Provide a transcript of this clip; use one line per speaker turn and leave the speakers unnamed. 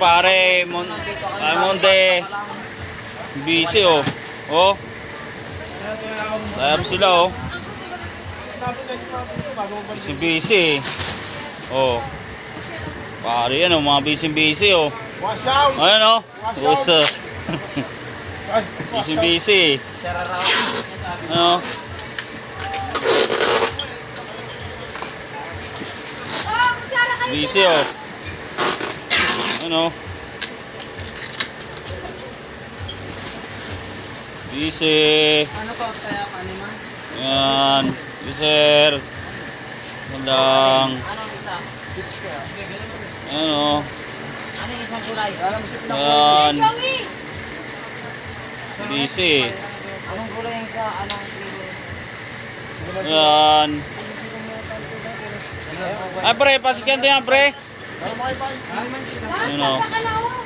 pare, Mon ah, Monde. Busy oh. Oh. Tayar sila oh. Busy busy. Oh. Pare yan oh, mga busy busy oh.
Wash out!
Ayan oh. Usa.
Ay,
Busy busy. Ano? Busy oh. Ano? Busy.
Ano to? Kaya kaniman?
Yan. User. Magandang.
Anong isa?
Ano?
Ano isang kulay? Alam mo
Yan. Busy.
Anong kulay yung isa? Anong
Yan. Ay pre, pasikyan to yan pre. You know.